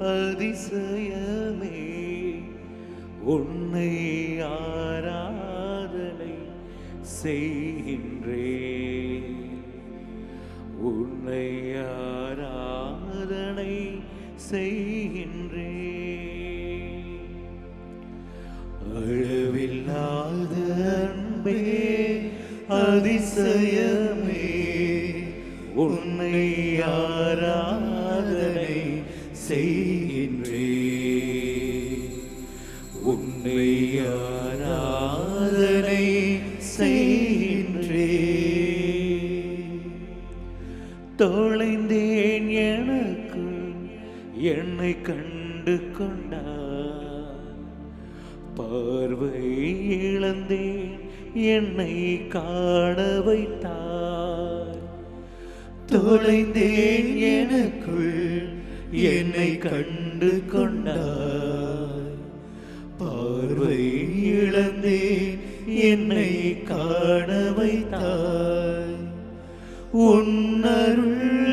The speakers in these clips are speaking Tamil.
அதிசயமே. உன்னை ஆராதனை செய்கின்றே உன்னை ஆராதனை செய்கின்றே அழவில்லாத அன்பே அதிசயமே. உன்னை ஆராதனை Savior. என்னை காண வைத்தாய். உன்னருள்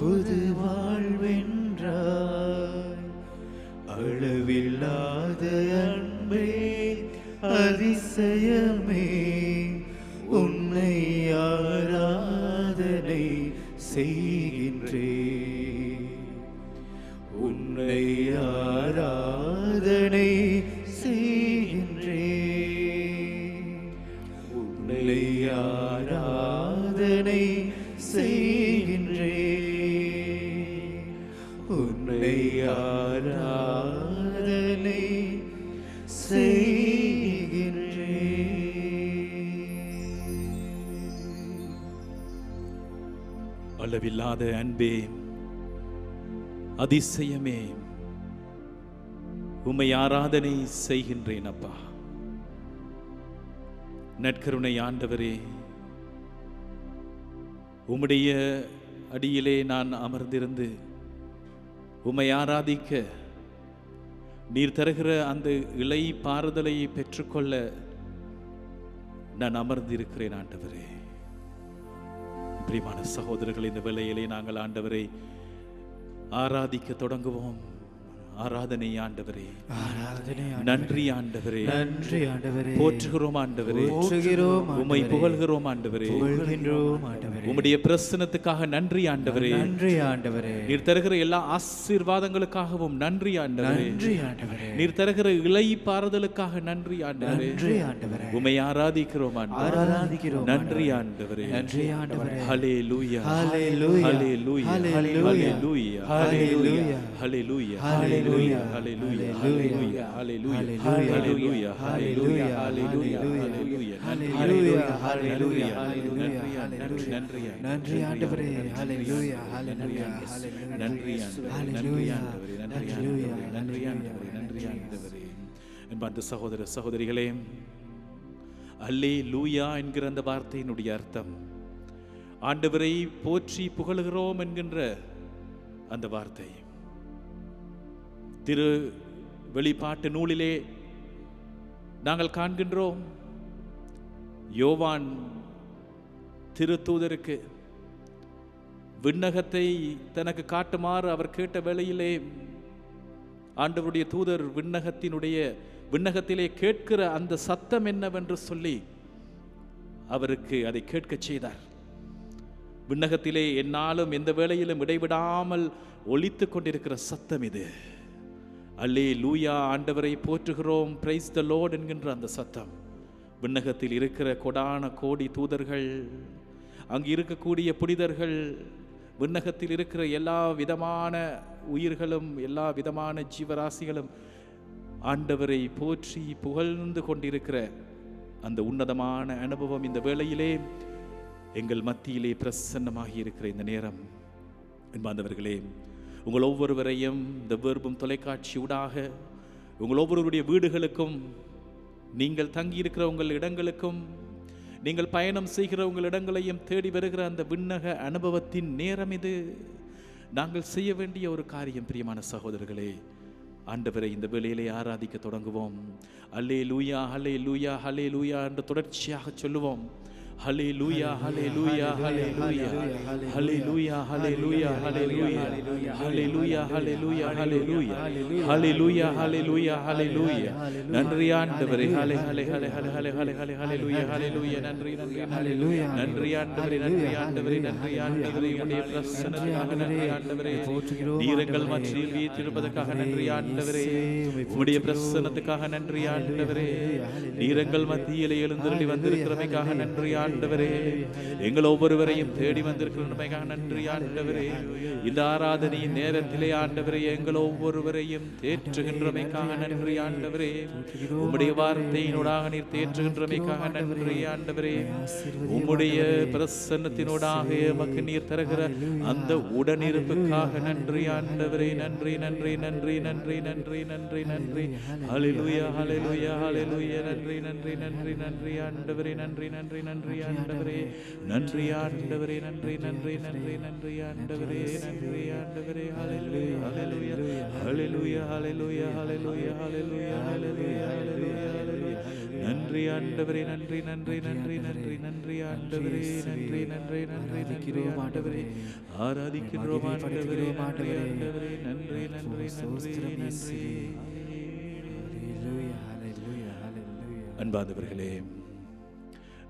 புது வாழ்வென்றாய். அளவில்லாத அன்பே அதிசயம். அளவில்லாத அன்பே அதிசயமே உம்மை ஆராதனை செய்கின்றேன் அப்பா. நற்கருணை ஆண்டவரே உம்முடைய அடியிலே நான் அமர்ந்திருந்து உம்மை ஆராதிக்க நீர் தருகிற அந்த இலை பாறுதலை பெற்றுக்கொள்ள நான் அமர்ந்திருக்கிறேன் ஆண்டவரே. பிரியமான சகோதரர்கள் இந்த வேளையிலே நாங்கள் ஆண்டவரை ஆராதிக்க தொடங்குவோம். ஆராதனை ஆண்டவரே ஆராதனை நன்றி ஆண்டவரே நன்றி ஆண்டவரே. போற்றுகிறோம் ஆண்டவரே. போற்றுகிறோம் உம்மை. புகழ்கிறோம் ஆண்டவரே. புகழ்கின்றோம் ஆண்டவரே. உம்முடைய பிரசனத்துக்காக நன்றி ஆண்டவரே நன்றி ஆண்டவரே நீர் தருகிற எல்லா ஆசீர்வாதங்களுக்காகவும் நன்றி ஆண்டவரே நன்றி ஆண்டவரே நீர் தருகிற இலை பாறுதலுக்காக நன்றி ஆண்டவரே நன்றி ஆண்டவரே உம்மை ஆராதிக்கிறோம் ஆண்டவரே. ஆராதிக்கிறோம் நன்றி ஆண்டவரே நன்றி ஆண்டவரே ஹalleluya. ஹalleluya. ஹalleluya. ஹalleluya. ஹalleluya. ஹalleluya. ஹalleluya. ஹalleluya ஹalleluya ஹalleluya ஹalleluya ஹalleluya ஹalleluya ஹalleluya ஹalleluya. ஹalleluya. நன்றி ஹalleluya. நன்றி நன்றி ஆண்டவரே ஹalleluya ஹalleluya நன்றி ஹalleluya. ஹalleluya. நன்றி ஆண்டவரே நன்றி ஆண்டவரே அன்பார்ந்த சகோதர சகோதரிகளே அல்லே லூயா என்கிற அந்த வார்த்தையினுடைய அர்த்தம். ஆண்டவரை போற்றி புகழுகிறோம் என்கின்ற அந்த வார்த்தை. திரு வெளிப்பாட்டு நூலிலே நாங்கள் காண்கின்றோம் யோவான் திருத்தூதருக்கு விண்ணகத்தை தனக்கு காட்டுமாறு அவர் கேட்ட வேளையிலே ஆண்டவருடைய தூதர் விண்ணகத்தினுடைய விண்ணகத்திலே கேட்கிற அந்த சத்தம் என்னவென்று சொல்லி அவருக்கு அதை கேட்கச் செய்தார். விண்ணகத்திலே என்னாலும் எந்த வேளையிலும் இடைவிடாமல் ஒழித்து கொண்டிருக்கிற சத்தம் இது. அல்லே லூயா ஆண்டவரை போற்றுகிறோம். பிரைஸ் த லோட் என்கின்ற அந்த சத்தம். விண்ணகத்தில் இருக்கிற கொடான கோடி தூதர்கள் அங்கு இருக்கக்கூடிய புனிதர்கள் விண்ணகத்தில் இருக்கிற எல்லா விதமான உயிர்களும் எல்லா விதமான ஜீவராசிகளும் ஆண்டவரை போற்றி புகழ்ந்து கொண்டிருக்கிற அந்த உன்னதமான அனுபவம் இந்த வேளையிலே எங்கள் மத்தியிலே பிரசன்னமாகி இருக்கிற இந்த நேரம். என்பாந்தவர்களே உங்கள் ஒவ்வொருவரையும் இந்த வேர்பும் தொலைக்காட்சி ஊடாக உங்கள் ஒவ்வொருவருடைய வீடுகளுக்கும் நீங்கள் தங்கியிருக்கிற உங்கள் இடங்களுக்கும் நீங்கள் பயணம் செய்கிற உங்கள் இடங்களையும் தேடி வருகிற அந்த விண்ணக அனுபவத்தின் நேரம் இது. நாங்கள் செய்ய வேண்டிய ஒரு காரியம் பிரியமான சகோதரர்களே ஆண்டவரை இந்த வேலையிலே ஆராதிக்க தொடங்குவோம். அல்லே லூயா ஹலே லூயா ஹலே லூயா என்று தொடர்ச்சியாக சொல்லுவோம். Hallelujah, hallelujah, hallelujah. Hallelujah, hallelujah, hallelujah. Hallelujah, hallelujah, hallelujah. Hallelujah, hallelujah, hallelujah. நன்றி ஆண்டவரே ஹலே ஹலே ஹலே ஹலே ஹலே ஹலே ஹலே ஹalleluya ஹalleluya நன்றி நன்றி ஹalleluya நன்றி ஆண்டவரே நன்றி ஆண்டவரே நன்றி ஆண்டவரே உம்முடைய பிரசன்னத்துக்காக நன்றி ஆண்டவரே நீரங்கள் மற்றில் வீற்றிருப்பதற்காக நன்றி ஆண்டவரே உம்முடைய பிரசன்னத்துக்காக நன்றி ஆண்டவரே நீரங்கள் மத்தியில் எழுந்தருளி வந்திருக்கிறமைக்காக நன்றி ஆண்டவரே எங்கள் ஒவ்வொருவரையும் தேடி வந்திருக்கிறமைக்காக நன்றி ஆண்டவரே இந்த ஆராதனையின் நேரத்திலே ஆண்டவரே எங்கள் ஒவ்வொருவரையும் தேற்றுகின்றமைக்காக நன்றி ஆண்டவரே உம்முடைய வார்த்தையினூடாக நீர் தேற்றுகின்றமைக்காக நன்றி ஆண்டவரே உம்முடைய பிரசன்னத்தினூடாக எமக்கு நீர் தருகிற அந்த உடனிருப்புக்காக நன்றி ஆண்டவரே நன்றி நன்றி நன்றி நன்றி நன்றி நன்றி நன்றி அலிலுயா அலிலுயா அலிலுயா நன்றி நன்றி நன்றி நன்றி ஆண்டவரே நன்றி நன்றி நன்றி ஆண்டவரே நன்றி ஆண்டவரே நன்றி நன்றி நன்றி நன்றி ஆண்டவரே நன்றி ஆண்டவரே. ஹalleluya ஹalleluya ஹalleluya ஹalleluya ஹalleluya ஹalleluya ஹalleluya ஹalleluya நன்றி ஆண்டவரே நன்றி நன்றி நன்றி நன்றி நன்றி ஆண்டவரே நன்றி நன்றி நன்றி நன்றி ஆண்டவரே. ஆராதிக்கிறோம் ஆண்டவரே நன்றி ஆண்டவரே நன்றி நன்றி நன்றி நன்றி. அன்பாந்தவர்களே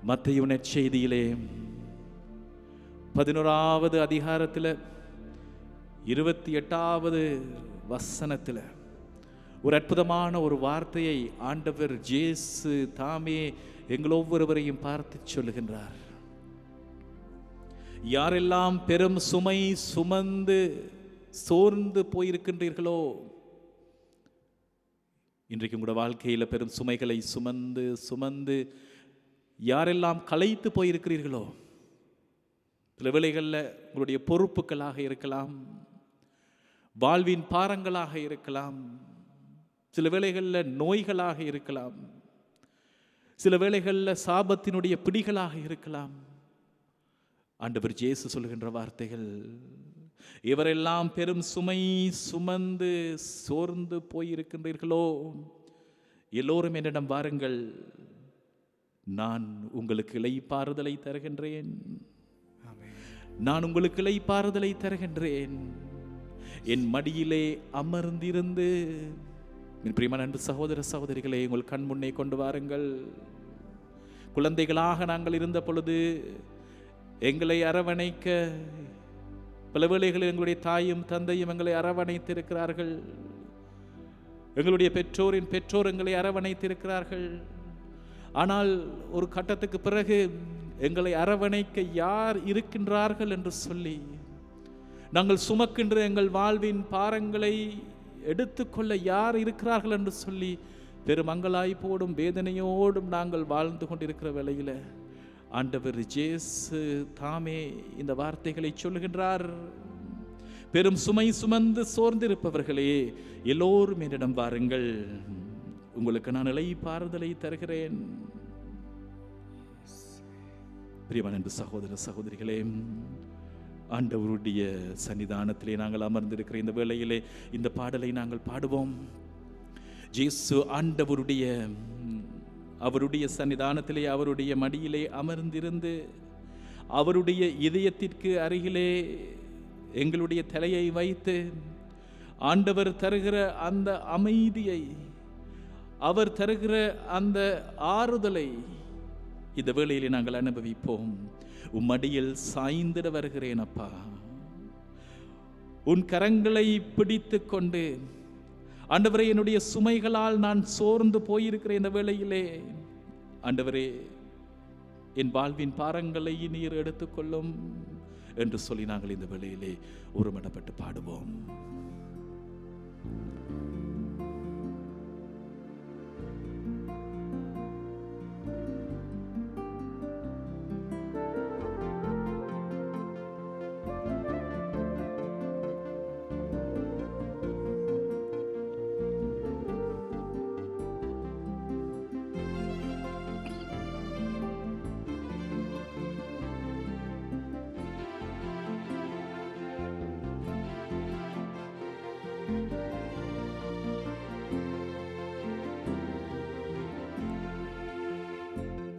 மத்திய நற்செய்தியிலே பதினோராவது அதிகாரத்தில் இருபத்தி எட்டாவது வசனத்தில் ஒரு அற்புதமான ஒரு வார்த்தையை ஆண்டவர் ஜேசு தாமே எங்கள் ஒவ்வொருவரையும் பார்த்து சொல்லுகின்றார். யாரெல்லாம் பெரும் சுமை சுமந்து சோர்ந்து போயிருக்கின்றீர்களோ இன்றைக்கு உங்களோட வாழ்க்கையில் பெரும் சுமைகளை சுமந்து சுமந்து யாரெல்லாம் கலைத்து போயிருக்கிறீர்களோ சில வேளைகளில் உங்களுடைய பொறுப்புகளாக இருக்கலாம் வாழ்வின் பாரங்களாக இருக்கலாம் சில வேளைகளில் நோய்களாக இருக்கலாம் சில வேளைகளில் சாபத்தினுடைய பிடிகளாக இருக்கலாம். ஆண்டவர் ஜேசு சொல்கின்ற வார்த்தைகள் இவரெல்லாம் பெரும் சுமை சுமந்து சோர்ந்து போயிருக்கின்றீர்களோ? எல்லோரும் என்னிடம் வாருங்கள். நான் உங்களுக்கு இலைப்பாறுதலை தருகின்றேன். நான் உங்களுக்கு இலைப்பாறுதலை தருகின்றேன். என் மடியிலே அமர்ந்திருந்து என் பிரியமான அன்பு சகோதர சகோதரிகளே உங்கள் கண் முன்னே கொண்டு வாருங்கள். குழந்தைகளாக நாங்கள் இருந்த பொழுது எங்களை அரவணைக்க பல வேளைகளில் எங்களுடைய தாயும் தந்தையும் எங்களை அரவணைத்திருக்கிறார்கள். எங்களுடைய பெற்றோரின் பெற்றோர் எங்களை அரவணைத்திருக்கிறார்கள். ஆனால் ஒரு கட்டத்துக்கு பிறகு எங்களை அரவணைக்க யார் இருக்கின்றார்கள் என்று சொல்லி நாங்கள் சுமக்கின்ற எங்கள் வாழ்வின் பாரங்களை எடுத்துக்கொள்ள யார் இருக்கிறார்கள் என்று சொல்லி பெருமங்களாய்ப்போடும் வேதனையோடும் நாங்கள் வாழ்ந்து கொண்டிருக்கிற வேளையில் ஆண்டவர் ஜேசு தாமே இந்த வார்த்தைகளை சொல்லுகின்றார். பெரும் சுமை சுமந்து சோர்ந்திருப்பவர்களே எல்லோரும் என்னிடம் வாருங்கள். உங்களுக்கு நான் இலை பாறுதலை தருகிறேன். பிரியமான என்று சகோதர சகோதரிகளே ஆண்டவருடைய சன்னிதானத்திலே நாங்கள் அமர்ந்திருக்கிற இந்த வேளையிலே இந்த பாடலை நாங்கள் பாடுவோம். ஜேசு ஆண்டவருடைய அவருடைய சன்னிதானத்திலே அவருடைய மடியிலே அமர்ந்திருந்து அவருடைய இதயத்திற்கு அருகிலே எங்களுடைய தலையை வைத்து ஆண்டவர் தருகிற அந்த அமைதியை அவர் தருகிற அந்த ஆறுதலை இந்த வேளையிலே நாங்கள் அனுபவிப்போம். உம்மடியில் சாய்ந்திட வருகிறேன் அப்பா. உன் கரங்களை பிடித்து கொண்டு ஆண்டவரே என்னுடைய சுமைகளால் நான் சோர்ந்து போயிருக்கிற இந்த வேளையிலே. ஆண்டவரே என் வாழ்வின் பாரங்களை நீர் எடுத்துக்கொள்ளும் என்று சொல்லி நாங்கள் இந்த வேளையிலே ஒருமனப்பட்டு பாடுவோம்.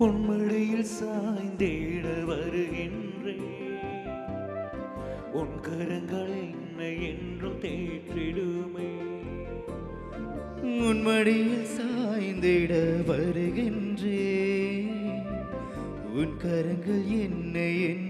உன்மடியில் சாய்ந்தேட வருகின்றேன். உன் கரங்கள் என்னை என்றும் தேற்றிடுமே. உன்மடியில் சாய்ந்திட வருகின்றே உன் கரங்கள் என்னை என்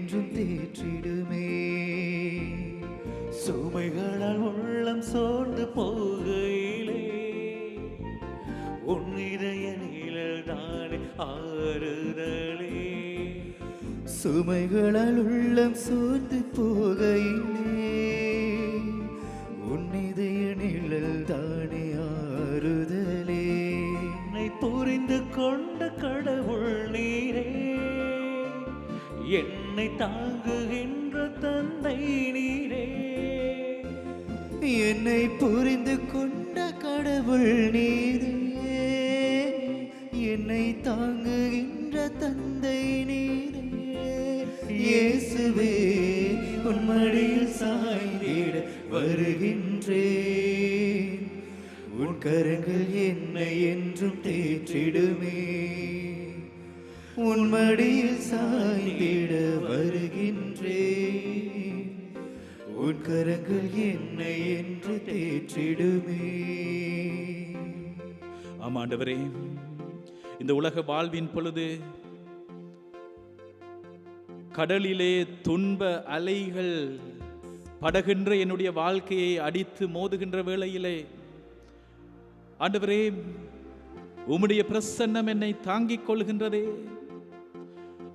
போகையிலே உன் இதய நிழல் தானே ஆறுதலே. என்னை புரிந்து கொண்ட கடவுள் நீரே. என்னை தாங்குகின்ற தந்தை நீரே. என்னை புரிந்து கொண்ட கடவுள் நீரே. கரங்கள் என்னை என்றும் தேற்றிடுமே. உன்மடியில் சாய்ந்திட வருகின்றே. உன் கரங்கள் என்னை என்று தேற்றிடுமே. ஆமாண்டவரே இந்த உலக வாழ்வின் பொழுது கடலிலே துன்ப அலைகள் படகின்ற என்னுடைய வாழ்க்கையை அடித்து மோதுகின்ற வேளையிலே ஆண்டவரே உம்முடைய பிரசன்னம் என்னை தாங்கிக் கொள்கின்றதே.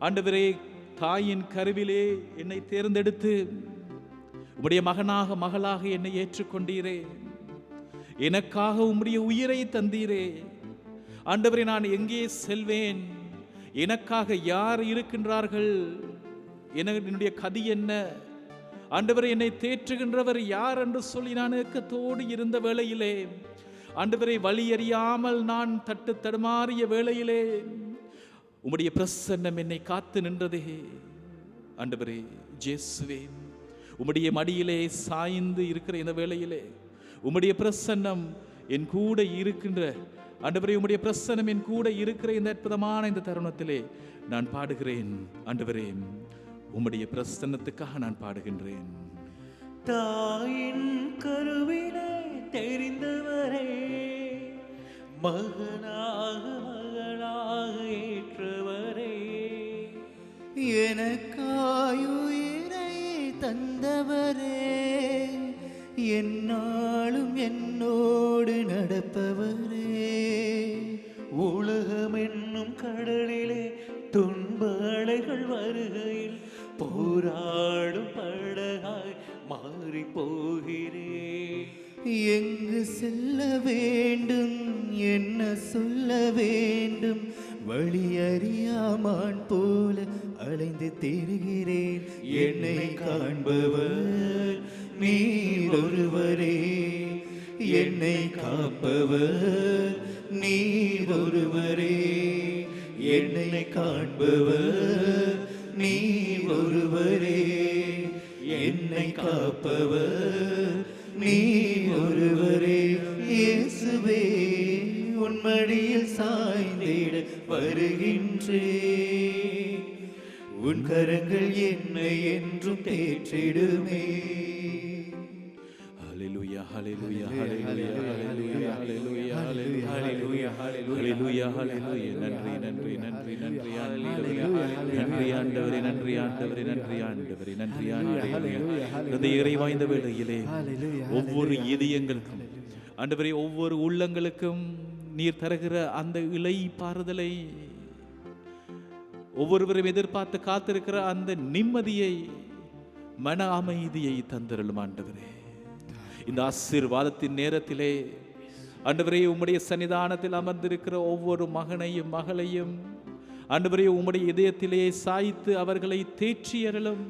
ஆண்டவரே தாயின் கருவிலே என்னை தேர்ந்தெடுத்து உம்முடைய மகனாக மகளாக என்னை ஏற்றுக்கொண்டீரே. எனக்காக உம்முடைய உயிரை தந்தீரே. ஆண்டவரே நான் எங்கே செல்வேன்? எனக்காக யார் இருக்கின்றார்கள்? என என்னுடைய கதி என்ன? ஆண்டவரே என்னை தேற்றுகின்றவர் யார் என்று சொல்லி நான் ஏக்கத்தோடு இருந்த வேளையிலே ஆண்டவரை வழி அறியாமல் நான் தட்டு தடுமாறிய வேளையிலே உம்முடைய பிரசன்னம் என்னை காத்து நின்றதே. ஆண்டவரே ஜேசுவே உம்முடைய மடியிலே சாய்ந்து இருக்கிற இந்த வேளையிலே உம்முடைய பிரசன்னம் என் கூட இருக்கின்ற ஆண்டவரே உம்முடைய பிரசன்னம் என் கூட இருக்கிற இந்த அற்புதமான இந்த தருணத்திலே நான் பாடுகிறேன். ஆண்டவரே உம்முடைய பிரசன்னத்துக்காக நான் பாடுகின்றேன். தாயின் கருவிலே தெரிந்தவரே மகனாக மகளாக ஏற்றவரே. எனக்காயுயிரை தந்தவரே என்னாலும் என்னோடு நடப்பவரே. உலகம் என்னும் கடலிலே துன்ப அலைகள் வருகையில் போராடும் படகாய் மாறி போகிறேன் எங்கு செல்ல வேண்டும்? என்ன சொல்ல வேண்டும்? வழி அறியாமான் போல அலைந்து தெரிகிறேன். என்னை காண்பவர் நீர் ஒருவரே. என்னை காப்பவர் நீர் ஒருவரே. என்னை காண்பவர் நீ ஒருவரே. என்னை காப்பவர் நீ ஒருவரே இயேசுவே உன்மடியில் சாய்ந்திட வருகின்றே. உன் கரங்கள் என்னை என்றும் தேற்றிடுமே. நன்றி நன்றி நன்றி நன்றி ஆண்டவரே நன்றி ஆண்டவரே நன்றி ஆண்டவரே நன்றி ஆண்டவரே நன்றி ஆண்டவரே இந்த இறைவாய்ந்த வேளையிலே ஒவ்வொரு இதயங்களுக்கும் ஆண்டவரே ஒவ்வொரு உள்ளங்களுக்கும் நீர் தருகிற அந்த இலை பாறுதலை ஒவ்வொருவரும் எதிர்பார்த்து காத்திருக்கிற அந்த நிம்மதியை மன அமைதியை தந்திரலும் ஆண்டவரே. இந்த ஆசீர்வாதத்தின் நேரத்திலே அன்றுவரே உம்முடைய சன்னிதானத்தில் அமர்ந்திருக்கிற ஒவ்வொரு மகனையும் மகளையும் அன்றுவரே உம்முடைய இதயத்திலே சாய்த்து அவர்களை தேற்றியறலும்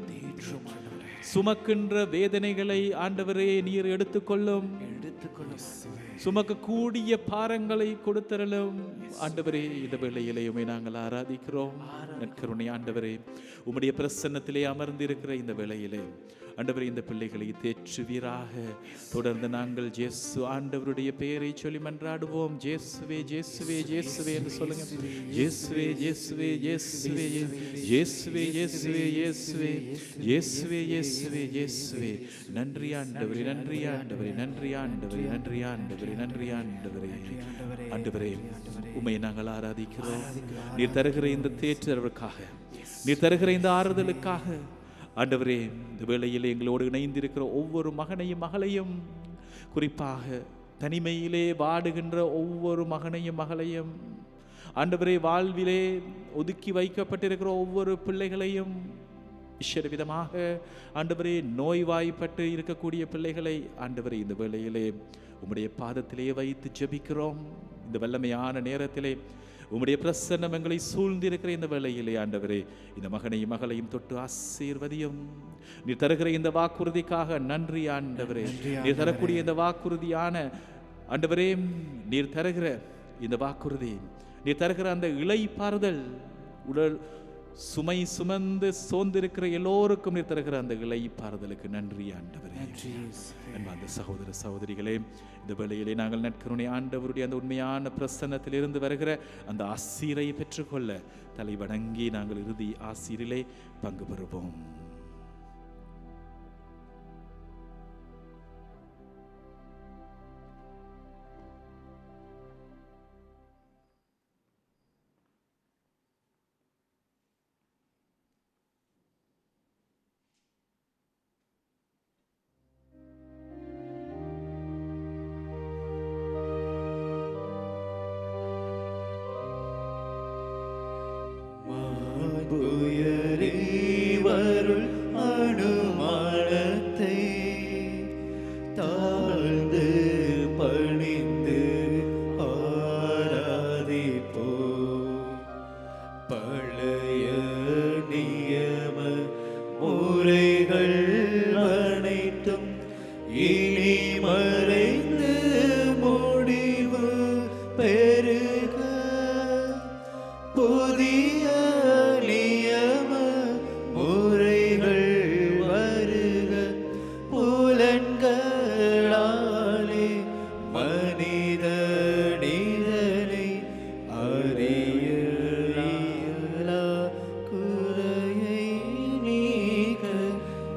சுமக்கின்ற வேதனைகளை ஆண்டவரே நீர் எடுத்துக்கொள்ளும். எடுத்துக்கொள்ளும் சுமக்கக்கூடிய பாரங்களை கொடுத்தரலும் ஆண்டவரே இந்த வேளையிலேயுமே நாங்கள் ஆராதிக்கிறோம். நற்கருணை ஆண்டவரே உம்முடைய பிரசன்னத்திலே அமர்ந்திருக்கிற இந்த வேளையிலே ஆண்டவரை இந்த பிள்ளைகளை தேற்றுவீராக. தொடர்ந்து நாங்கள் ஜேசு ஆண்டவருடைய பெயரை சொல்லி மன்றாடுவோம். ஜேசுவே ஜேசுவே ஜேசுவே என்று சொல்லுங்க. ஜேசுவே ஜேசுவே ஜேசுவே ஜேசுவே ஜேசுவே இயேசுவே இயேசுவே இயேசுவே இயேசுவே நன்றி ஆண்டவரே நன்றி ஆண்டவரே நன்றி ஆண்டவரே நன்றி ஆண்டவரே நன்றி ஆண்டவரே. ஆண்டவரே உண்மை நாங்கள் ஆராதிக்கிறோம். நீர் தருகிற இந்த தேற்றலுக்காக நீர் தருகிற இந்த ஆறுதலுக்காக ஆண்டவரே இந்த வேளையில் எங்களோடு இணைந்திருக்கிற ஒவ்வொரு மகனையும் மகளையும் குறிப்பாக தனிமையிலே வாடுகின்ற ஒவ்வொரு மகனையும் மகளையும் ஆண்டவரே வாழ்விலே ஒதுக்கி வைக்கப்பட்டிருக்கிற ஒவ்வொரு பிள்ளைகளையும் ஈஸ்வர விதமாக ஆண்டவரே நோய்வாய்ப்பட்டு இருக்கக்கூடிய பிள்ளைகளை ஆண்டவரே இந்த வேளையிலே உம்முடைய பாதத்திலே வைத்து ஜெபிக்கிறோம். இந்த வல்லமையான நேரத்திலே உம்முடைய பிரசன்னம் எங்களை சூழ்ந்திருக்கிற இந்த வேளையிலே ஆண்டவரே இந்த மகனையும் மகளையும் தொட்டு ஆசீர்வதியும். நீ தருகிற இந்த வாக்குறுதிக்காக நன்றி ஆண்டவரே. நீர் தரக்கூடிய இந்த வாக்குறுதியான ஆண்டவரே நீர் தருகிற இந்த வாக்குறுதி நீர் தருகிற அந்த இலை பாறுதல் உடல் சுமை சுமந்து சோர்ந்திருக்கிற எல்லோருக்கும் நீர் தருகிற அந்த இலை பாறுதலுக்கு நன்றி ஆண்டவரே. அன்பார்ந்த சகோதர சகோதரிகளே இந்த வேளையிலே நாங்கள் நற்கருணை ஆண்டவருடைய அந்த உண்மையான பிரசன்னத்தில் இருந்து வருகிற அந்த ஆசீரை பெற்றுக்கொள்ள தலை வணங்கி நாங்கள் இறுதி ஆசீரிலே பங்கு பெறுவோம்.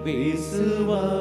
பேசுவார்.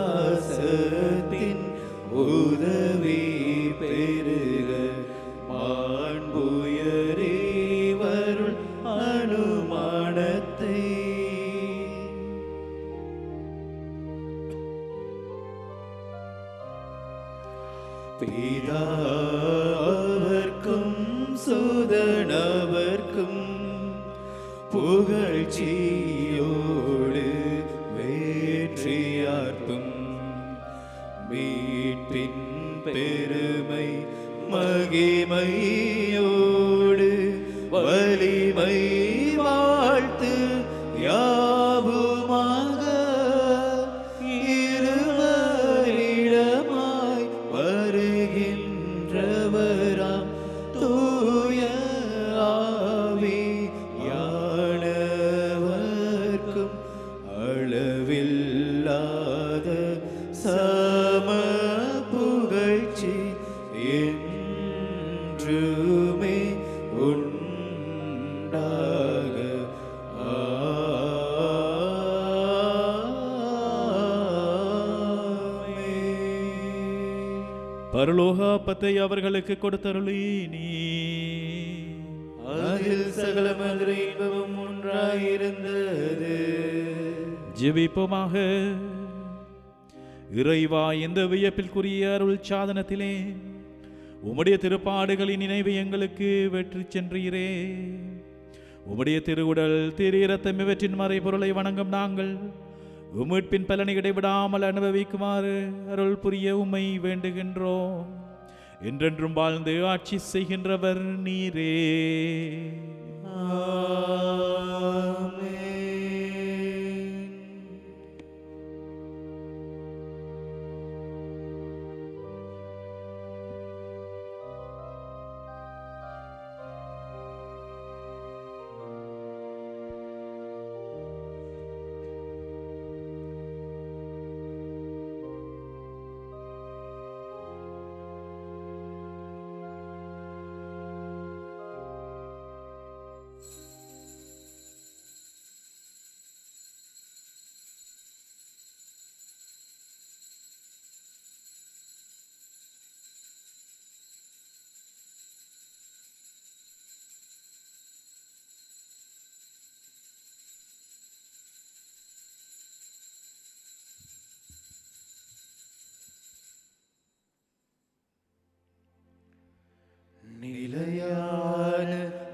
பரலோகாப்பத்தை அவர்களுக்கு கொடுத்தருளி நீ அதில் சகல மதுரை இன்பமும் ஒன்றாயிருந்தது. ஜெபிப்போமாக இறைவா இந்த வியப்பிற்குரிய அருள் சாதனத்திலே உம்முடைய திருப்பாடுகளின் நினைவு எங்களுக்கு வெற்றி சென்றீரே. உம்முடைய திருவுடல் திரு இரத்தம் இவற்றின் மறைபொருளை வணங்கும் நாங்கள் உம்மிட்பின் பலனை இடைவிடாமல் அனுபவிக்குமாறு அருள் புரிய உம்மை வேண்டுகின்றோம். என்றென்றும் வாழ்ந்து ஆட்சி செய்கின்றவர் நீரே.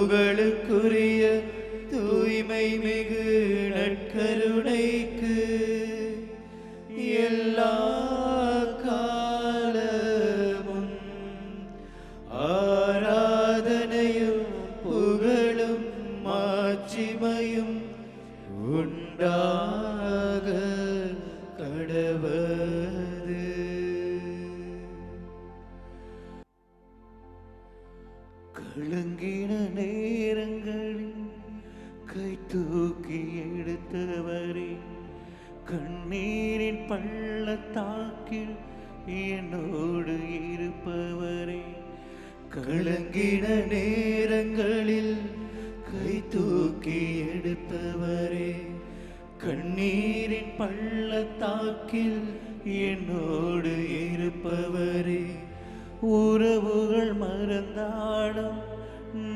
புகழுக்குரிய கலங்கின நேரங்களில் கை தூக்கி எடுத்தவரே கண்ணீரின் பள்ளத்தாக்கில் என்னோடு இருப்பவரே உறவுகள் மறந்தாலும்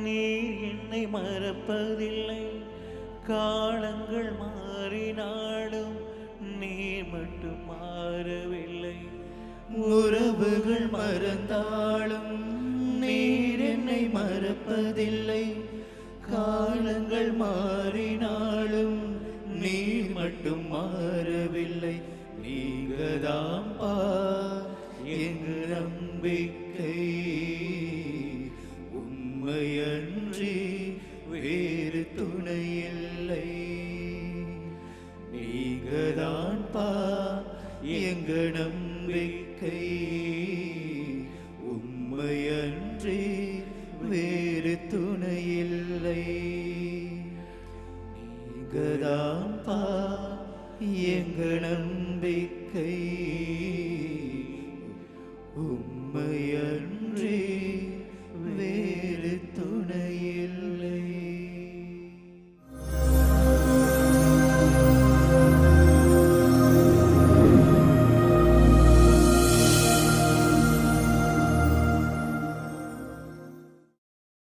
நீர் என்னை மறப்பதில்லை. காலங்கள் மாறினாலும் நீ மட்டும் மாறவில்லை. உறவுகள் மறந்தாலும் மறப்பதில்லை. காலங்கள் மாறினாலும் நீ மட்டும் மாறவில்லை. நீங்கதாம் பா எங்கு நம்பிக்கை உண்மையன்றி